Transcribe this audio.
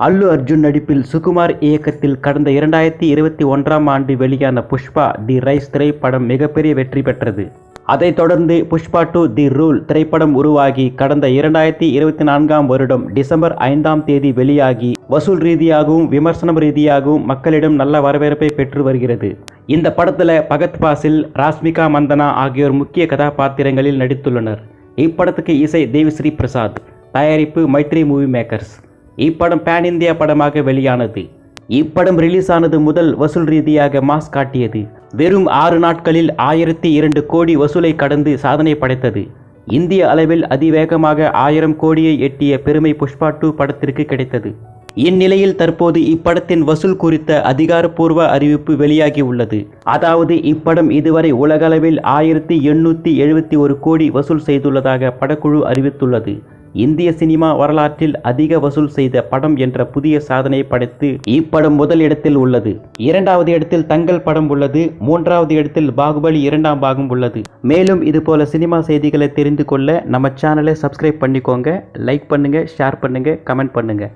அல்லு அர்ஜுன் நடிப்பில் சுகுமார் இயக்கத்தில் கடந்த இரண்டாயிரத்தி இருபத்தி ஒன்றாம் ஆண்டு வெளியான புஷ்பா தி ரைஸ் திரைப்படம் மிகப்பெரிய வெற்றி பெற்றது. அதைத் தொடர்ந்து புஷ்பா டு தி ரூல் திரைப்படம் உருவாகி கடந்த இரண்டாயிரத்தி இருபத்தி நான்காம் வருடம் டிசம்பர் ஐந்தாம் தேதி வெளியாகி வசூல் ரீதியாகவும் விமர்சனம் ரீதியாகவும் மக்களிடம் நல்ல வரவேற்பை பெற்று வருகிறது. இந்த படத்தில் பகத் பாசில் ராஸ்மிகா மந்தனா ஆகியோர் முக்கிய கதாபாத்திரங்களில் நடித்துள்ளனர். இப்படத்துக்கு இசை தேவிஸ்ரீ பிரசாத் தயாரிப்பு மைத்ரி மூவி மேக்கர்ஸ். இப்படம் பேன் இந்தியா படமாக வெளியானது இப்படம் ரிலீஸ் ஆனது முதல் வசூல் ரீதியாக மாஸ் காட்டியது வெறும் ஆறு நாட்களில் ஆயிரத்தி இரண்டு கோடி வசூலை கடந்து சாதனை படைத்தது இந்திய அளவில் அதிவேகமாக ஆயிரம் கோடியை எட்டிய பெருமை புஷ்பா டூ படத்திற்கு கிடைத்தது இந்நிலையில் தற்போது இப்படத்தின் வசூல் குறித்த அதிகாரப்பூர்வ அறிவிப்பு வெளியாகி உள்ளது அதாவது இப்படம் இதுவரை உலகளவில் ஆயிரத்தி எண்ணூற்றி எழுபத்தி ஒரு கோடி வசூல் செய்துள்ளதாக படக்குழு அறிவித்துள்ளது இந்திய சினிமா வரலாற்றில் அதிக வசூல் செய்த படம் என்ற புதிய சாதனை படைத்து இப்படம் முதல் இடத்தில் உள்ளது. இரண்டாவது இடத்தில் தங்கள் படம் உள்ளது. மூன்றாவது இடத்தில் பாகுபலி இரண்டாம் பாகம் உள்ளது. மேலும் இது போல சினிமா செய்திகளை தெரிந்து கொள்ள நம்ம சேனலை சப்ஸ்கிரைப் பண்ணிக்கோங்க. லைக் பண்ணுங்க ஷேர் பண்ணுங்க கமெண்ட் பண்ணுங்க.